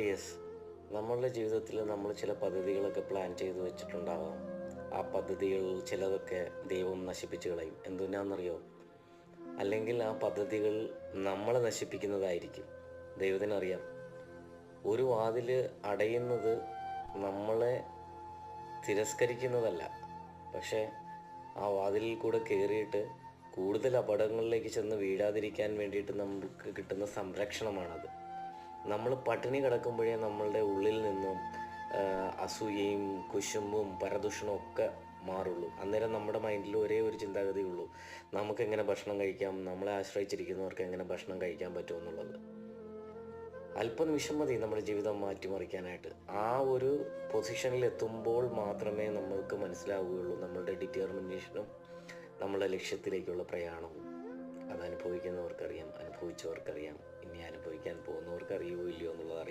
Yes നമ്മളുടെ ജീവിതത്തിൽ നമ്മൾ ചില പദ്ധതികളൊക്കെ പ്ലാൻ ചെയ്തു വെച്ചിട്ടുണ്ടാവാം. ആ പദ്ധതികൾ ചിലതൊക്കെ ദൈവം നശിപ്പിച്ചു കളയും. എന്തുകൊണ്ടാണെന്നറിയോ അല്ലെങ്കിൽ ആ പദ്ധതികൾ നമ്മളെ നശിപ്പിക്കുന്നതായിരിക്കും. ദൈവത്തിനറിയാം. ഒരു വാതിൽ അടയുന്നത് നമ്മളെ തിരസ്കരിക്കുന്നതല്ല. പക്ഷേ ആ വാതിലിൽ കൂടെ കയറിയിട്ട് കൂടുതൽ അപകടങ്ങളിലേക്ക് ചെന്ന് വീഴാതിരിക്കാൻ വേണ്ടിയിട്ട് നമുക്ക് കിട്ടുന്ന സംരക്ഷണമാണത്. നമ്മൾ പട്ടിണി കിടക്കുമ്പോഴേ നമ്മളുടെ ഉള്ളിൽ നിന്നും അസൂയയും കുശുമ്പും പരദൂഷണവും ഒക്കെ മാറുള്ളൂ. അന്നേരം നമ്മുടെ മൈൻഡിൽ ഒരേ ഒരു ചിന്താഗതിയുള്ളൂ നമുക്കെങ്ങനെ ഭക്ഷണം കഴിക്കാം നമ്മളെ ആശ്രയിച്ചിരിക്കുന്നവർക്ക് എങ്ങനെ ഭക്ഷണം കഴിക്കാൻ പറ്റും എന്നുള്ളത്. അല്പനിമിഷം മതി നമ്മുടെ ജീവിതം മാറ്റിമറിക്കാനായിട്ട്. ആ ഒരു പൊസിഷനിൽ എത്തുമ്പോൾ മാത്രമേ നമ്മൾക്ക് മനസ്സിലാവുകയുള്ളൂ നമ്മളുടെ ഡിറ്റർമിനേഷനും നമ്മളുടെ ലക്ഷ്യത്തിലേക്കുള്ള പ്രയാണവും. അത് അനുഭവിക്കുന്നവർക്കറിയാം അനുഭവിച്ചവർക്കറിയാം. ഇനി അനുഭവിക്കാൻ പോകുന്നവർക്ക് അറിയുമോ ഇല്ലയോ എന്നുള്ളത് അറിയില്ല